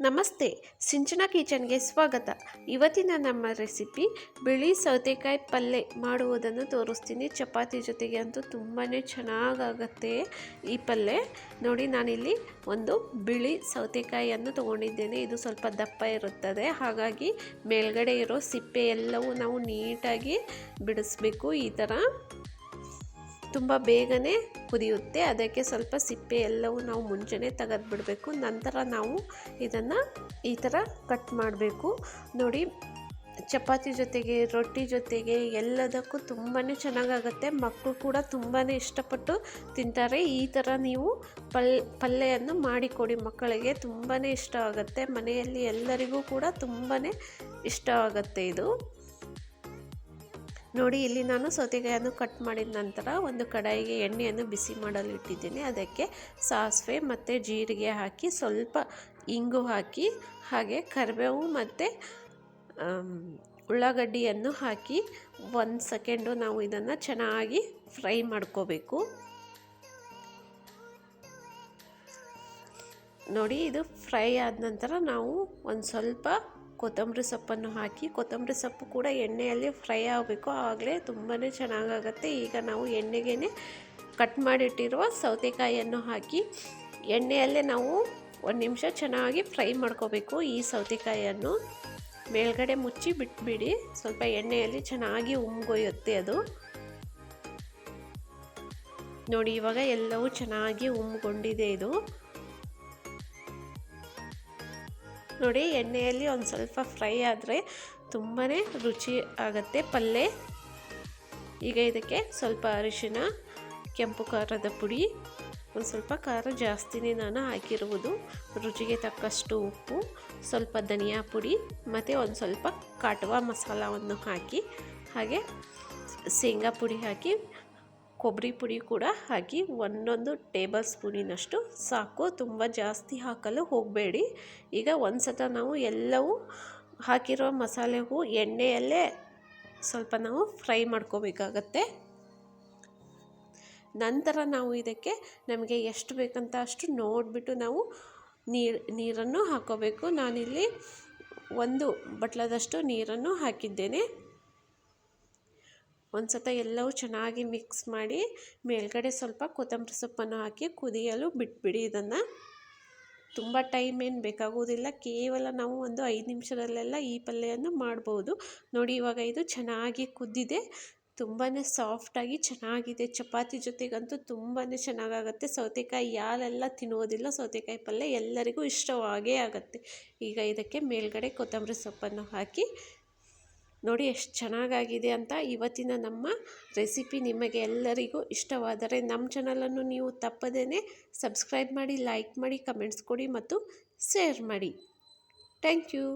ನಮಸ್ತೆ, ಸಿಂಚನ ಕಿಚನ್ಗೆ ಸ್ವಾಗತ. ಇವತ್ತಿನ ನಮ್ಮ ರೆಸಿಪಿ ಬಿಳಿ ಸೌತೆಕಾಯಿ ಪಲ್ಯ ಮಾಡುವುದನ್ನು ತೋರಿಸ್ತೀನಿ. ಚಪಾತಿ ಜೊತೆಗೆ ಅಂತೂ ತುಂಬಾ ಚೆನ್ನಾಗಾಗತ್ತೆ ಈ ಪಲ್ಯ ನೋಡಿ, ನಾನಿಲ್ಲಿ ಒಂದು ಬಿಳಿ ಸೌತೆಕಾಯಿಯನ್ನು ತೊಗೊಂಡಿದ್ದೇನೆ. ಇದು ಸ್ವಲ್ಪ ದಪ್ಪ ಇರುತ್ತದೆ. ಹಾಗಾಗಿ ಮೇಲ್ಗಡೆ ಇರೋ ಸಿಪ್ಪೆ ಎಲ್ಲವೂ ನಾವು ನೀಟಾಗಿ ಬಿಡಿಸ್ಬೇಕು. ಈ ಥರ ತುಂಬ ಬೇಗನೆ ಕುದಿಯುತ್ತೆ. ಅದಕ್ಕೆ ಸ್ವಲ್ಪ ಸಿಪ್ಪೆ ಎಲ್ಲವೂ ನಾವು ಮುಂಚೆನೇ ತೆಗೆದು ಬಿಡಬೇಕು ನಂತರ ನಾವು ಇದನ್ನು ಈ ಥರ ಕಟ್ ಮಾಡಬೇಕು. ನೋಡಿ, ಚಪಾತಿ ಜೊತೆಗೆ, ರೊಟ್ಟಿ ಜೊತೆಗೆ ಎಲ್ಲದಕ್ಕೂ ತುಂಬಾ ಚೆನ್ನಾಗಾಗತ್ತೆ. ಮಕ್ಕಳು ಕೂಡ ತುಂಬಾ ಇಷ್ಟಪಟ್ಟು ತಿಂತಾರೆ. ಈ ಥರ ನೀವು ಪಲ್, ಪಲ್ಯವನ್ನು ಮಾಡಿಕೊಡಿ. ಮಕ್ಕಳಿಗೆ ತುಂಬಾ ಇಷ್ಟ ಆಗುತ್ತೆ. ಮನೆಯಲ್ಲಿ ಎಲ್ಲರಿಗೂ ಕೂಡ ತುಂಬಾ ಇಷ್ಟ ಆಗುತ್ತೆ ಇದು. ನೋಡಿ, ಇಲ್ಲಿ ನಾನು ಸೌತೆಕಾಯನ್ನು ಕಟ್ ಮಾಡಿದ ನಂತರ ಒಂದು ಕಡಾಯಿಗೆ ಎಣ್ಣೆಯನ್ನು ಬಿಸಿ ಮಾಡಲು ಇಟ್ಟಿದ್ದೀನಿ. ಅದಕ್ಕೆ ಸಾಸಿವೆ ಮತ್ತು ಜೀರಿಗೆ ಹಾಕಿ, ಸ್ವಲ್ಪ ಇಂಗು ಹಾಕಿ, ಹಾಗೆ ಕರಿಬೇವು ಮತ್ತು ಉಳ್ಳಾಗಡ್ಡಿಯನ್ನು ಹಾಕಿ ಒಂದು ಸೆಕೆಂಡು ನಾವು ಇದನ್ನು ಚೆನ್ನಾಗಿ ಫ್ರೈ ಮಾಡ್ಕೋಬೇಕು. ನೋಡಿ, ಇದು ಫ್ರೈ ಆದ ನಂತರ ನಾವು ಒಂದು ಸ್ವಲ್ಪ ಕೊತ್ತಂಬರಿ ಸೊಪ್ಪನ್ನು ಹಾಕಿ ಕೊತ್ತಂಬರಿ ಸೊಪ್ಪು ಕೂಡ ಎಣ್ಣೆಯಲ್ಲಿ ಫ್ರೈ ಆಗಬೇಕು. ಆಗಲೇ ತುಂಬಾ ಚೆನ್ನಾಗಾಗತ್ತೆ. ಈಗ ನಾವು ಎಣ್ಣೆಗೆ ಕಟ್ ಮಾಡಿಟ್ಟಿರುವ ಸೌತೆಕಾಯಿಯನ್ನು ಹಾಕಿ ಎಣ್ಣೆಯಲ್ಲೇ ನಾವು ಒಂದು ನಿಮಿಷ ಚೆನ್ನಾಗಿ ಫ್ರೈ ಮಾಡ್ಕೋಬೇಕು ಈ ಸೌತೆಕಾಯಿಯನ್ನು. ಮೇಲ್ಗಡೆ ಮುಚ್ಚಿ ಬಿಟ್ಬಿಡಿ. ಸ್ವಲ್ಪ ಎಣ್ಣೆಯಲ್ಲಿ ಚೆನ್ನಾಗಿ ಉಮ್ಗೊಯ್ಯುತ್ತೆ ಅದು. ನೋಡಿ, ಇವಾಗ ಎಲ್ಲವೂ ಚೆನ್ನಾಗಿ ಉಮ್ಗೊಂಡಿದೆ ಇದು. ನೋಡಿ ಎಣ್ಣೆಯಲ್ಲಿ ಒಂದು ಸ್ವಲ್ಪ ಫ್ರೈ ಆದರೆ ತುಂಬಾ ರುಚಿ ಆಗುತ್ತೆ ಪಲ್ಯ ಈಗ ಇದಕ್ಕೆ ಸ್ವಲ್ಪ ಅರಿಶಿನ, ಕೆಂಪು ಖಾರದ ಪುಡಿ, ಒಂದು ಸ್ವಲ್ಪ ಖಾರ ಜಾಸ್ತಿನೇ ನಾನು ಹಾಕಿರುವುದು. ರುಚಿಗೆ ತಕ್ಕಷ್ಟು ಉಪ್ಪು, ಸ್ವಲ್ಪ ಧನಿಯಾ ಪುಡಿ ಮತ್ತು ಒಂದು ಸ್ವಲ್ಪ ಕಾಟುವ ಮಸಾಲವನ್ನು ಹಾಕಿ ಹಾಗೆ ಶೇಂಗಾ ಪುಡಿ ಹಾಕಿ ಕೊಬ್ಬರಿ ಪುಡಿ ಕೂಡ ಹಾಕಿ ಒಂದೊಂದು ಟೇಬಲ್ ಸ್ಪೂನಿನಷ್ಟು ಸಾಕು. ತುಂಬ ಜಾಸ್ತಿ ಹಾಕಲು ಹೋಗಬೇಡಿ. ಈಗ ಒಂದು ಸತ ನಾವು ಎಲ್ಲವೂ ಹಾಕಿರೋ ಮಸಾಲೆಗೂ ಎಣ್ಣೆಯಲ್ಲೇ ಸ್ವಲ್ಪ ನಾವು ಫ್ರೈ ಮಾಡ್ಕೋಬೇಕಾಗತ್ತೆ. ನಂತರ ನಾವು ಇದಕ್ಕೆ ನಮಗೆ ಎಷ್ಟು ಬೇಕಂತ ಅಷ್ಟು ನೋಡಿಬಿಟ್ಟು ನಾವು ನೀರು, ನೀರನ್ನು ಹಾಕೋಬೇಕು. ನಾನಿಲ್ಲಿ ಒಂದು ಬಟ್ಲದಷ್ಟು ನೀರನ್ನು ಹಾಕಿದ್ದೇನೆ. ಒಂದು ಸತ ಎಲ್ಲವೂ ಚೆನ್ನಾಗಿ ಮಿಕ್ಸ್ ಮಾಡಿ ಮೇಲ್ಗಡೆ ಸ್ವಲ್ಪ ಕೊತ್ತಂಬರಿ ಸೊಪ್ಪನ್ನು ಹಾಕಿ ಕುದಿಯಲು ಬಿಟ್ಬಿಡಿ ಇದನ್ನು. ತುಂಬ ಟೈಮ್ ಏನು ಬೇಕಾಗುವುದಿಲ್ಲ, ಕೇವಲ ನಾವು ಒಂದು ಐದು ನಿಮಿಷದಲ್ಲೆಲ್ಲ ಈ ಪಲ್ಯವನ್ನು ಮಾಡ್ಬೋದು. ನೋಡಿ ಇವಾಗ ಇದು ಚೆನ್ನಾಗಿ ಕುದ್ದಿದೆ ತುಂಬಾ ಸಾಫ್ಟಾಗಿ ಚೆನ್ನಾಗಿದೆ. ಚಪಾತಿ ಜೊತೆಗಂತೂ ತುಂಬಾ ಚೆನ್ನಾಗಾಗುತ್ತೆ. ಸೌತೆಕಾಯಿ ಯಾರೆಲ್ಲ ತಿನ್ನೋದಿಲ್ಲ ಸೌತೆಕಾಯಿ ಪಲ್ಯ ಎಲ್ಲರಿಗೂ ಇಷ್ಟವಾಗೇ ಆಗುತ್ತೆ. ಈಗ ಇದಕ್ಕೆ ಮೇಲ್ಗಡೆ ಕೊತ್ತಂಬರಿ ಸೊಪ್ಪನ್ನು ಹಾಕಿ ನೋಡಿ ಎಷ್ಟು ಚೆನ್ನಾಗಾಗಿದೆ ಅಂತ ಇವತ್ತಿನ ನಮ್ಮ ರೆಸಿಪಿ ನಿಮಗೆ ಎಲ್ಲರಿಗೂ ಇಷ್ಟವಾದರೆ ನಮ್ಮ ಚಾನಲನ್ನು ನೀವು ತಪ್ಪದೇ ಸಬ್ಸ್ಕ್ರೈಬ್ ಮಾಡಿ, ಲೈಕ್ ಮಾಡಿ, ಕಮೆಂಟ್ಸ್ ಕೊಡಿ ಮತ್ತು ಶೇರ್ ಮಾಡಿ. Thank you.